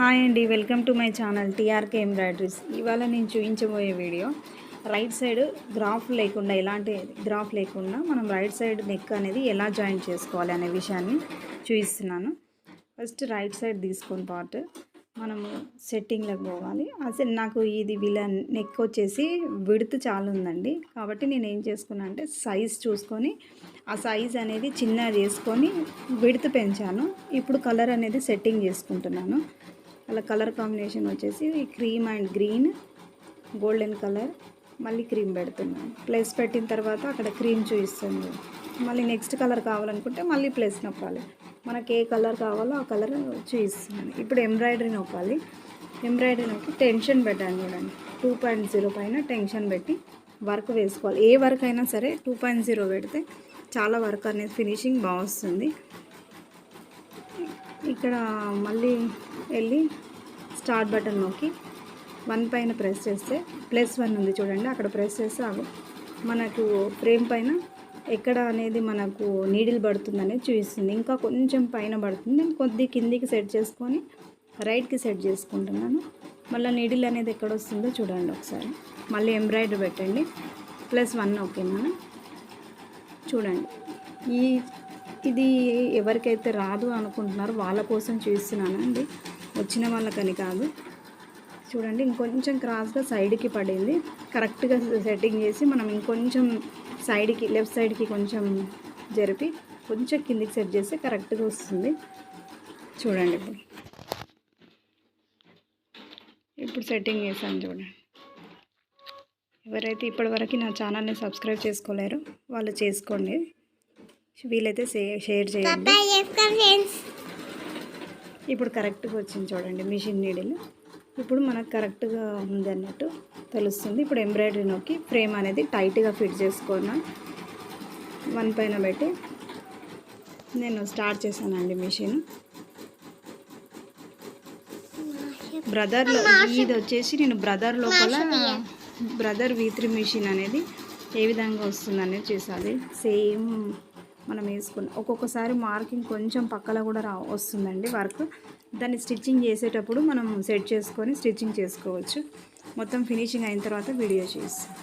Hi అండి welcome to my channel TRK embroideries. ఇవాళ నేను చూపించబోయే వీడియో రైట్ సైడ్ గ్రాఫ్ లేకుండా ఎలాంటి గ్రాఫ్ లేకుండా మనం రైట్ సైడ్ నెక్ అనేది ఎలా జాయిన్ చేసుకోవాలి అనే విషయాన్ని చూపిస్తున్నాను. ఫస్ట్ రైట్ సైడ్ తీసుకొని పార్ట్ మనము సెట్టింగ్లోకి పోవాలి. అసలు నాకు ఇది వీళ్ళ నెక్ వచ్చేసి విడుతు చాలా ఉందండి. కాబట్టి నేను ఏం చేసుకున్నా అంటే సైజ్ చూసుకొని ఆ సైజ్ అనేది చిన్న చేసుకొని విడుతు పెంచాను. ఇప్పుడు కలర్ అనేది సెట్టింగ్ చేసుకుంటున్నాను. అలా కలర్ కాంబినేషన్ వచ్చేసి cream and green golden colour. మళ్ళీ క్రీమ్ పెడుతున్నాను. ప్లస్ పెట్టిన తర్వాత అక్కడ క్రీమ్ చూపిస్తుంది. మళ్ళీ నెక్స్ట్ కలర్ కావాలనుకుంటే మళ్ళీ ప్లస్ నొక్కాలి. మనకి ఏ కలర్ కావాలో ఆ కలర్ చూపిస్తున్నాను. ఇప్పుడు ఎంబ్రాయిడరీ నొక్కాలి. ఎంబ్రాయిడరీ నొక్కి టెన్షన్ పెట్టాను చూడండి. టూ పాయింట్ జీరో పైన టెన్షన్ పెట్టి వర్క్ వేసుకోవాలి. ఏ వర్క్ అయినా సరే టూ పాయింట్ జీరో పెడితే చాలా వర్క్ అనేది ఫినిషింగ్ బాగా వస్తుంది. ఇక్కడ మళ్ళీ వెళ్ళి స్టార్ట్ బటన్ నొక్కి వన్ పైన ప్రెస్ చేస్తే ప్లస్ వన్ ఉంది చూడండి అక్కడ ప్రెస్ చేస్తే మనకు ఫ్రేమ్ పైన ఎక్కడ అనేది మనకు నీడిల్ పడుతుంది అనేది చూపిస్తుంది. ఇంకా కొంచెం పైన పడుతుంది. నేను కొద్ది కిందికి సెట్ చేసుకొని రైట్కి సెట్ చేసుకుంటున్నాను. మళ్ళీ నీడిల్ అనేది ఎక్కడ వస్తుందో చూడండి ఒకసారి. మళ్ళీ ఎంబ్రాయిడరీ పెట్టండి. ప్లస్ వన్ ఓకే మనం చూడండి. ఈ ఇది ఎవరికైతే రాదు అనుకుంటున్నారో వాళ్ళ కోసం చూస్తున్నానండి. వచ్చిన వాళ్ళకని కాదు. చూడండి ఇంకొంచెం క్రాస్గా సైడ్కి పడింది. కరెక్ట్గా సెట్టింగ్ చేసి మనం ఇంకొంచెం సైడ్కి లెఫ్ట్ సైడ్కి కొంచెం జరిపి కొంచెం కిందికి సెట్ చేస్తే కరెక్ట్గా వస్తుంది. చూడండి ఇప్పుడు. ఇప్పుడు సెట్టింగ్ చేశాను చూడండి. ఎవరైతే ఇప్పటివరకు నా ఛానల్ని సబ్స్క్రైబ్ చేసుకోలేరో వాళ్ళు చేసుకోండి. వీలైతే షేర్ చేయండి. ఇప్పుడు కరెక్ట్గా వచ్చింది చూడండి మిషన్ నీడిల్. ఇప్పుడు మనకు కరెక్ట్గా ఉంది అన్నట్టు తెలుస్తుంది. ఇప్పుడు ఎంబ్రాయిడరీ నొక్కి ఫ్రేమ్ అనేది టైట్గా ఫిట్ చేసుకున్నా వన్ పైన పెట్టి నేను స్టార్ట్ చేశానండి మిషన్. బ్రదర్లో ఇది వచ్చేసి నేను బ్రదర్ లోపల బ్రదర్ వీ త్రీ మిషన్ అనేది ఏ విధంగా వస్తుంది అనేది చూసాలి. సేమ్ మనం వేసుకున్న ఒక్కొక్కసారి మార్కింగ్ కొంచెం పక్కల కూడా రా వస్తుందండి వర్క్. దాన్ని స్టిచ్చింగ్ చేసేటప్పుడు మనం సెట్ చేసుకొని స్టిచ్చింగ్ చేసుకోవచ్చు. మొత్తం ఫినిషింగ్ అయిన తర్వాత వీడియో చేస్తాం.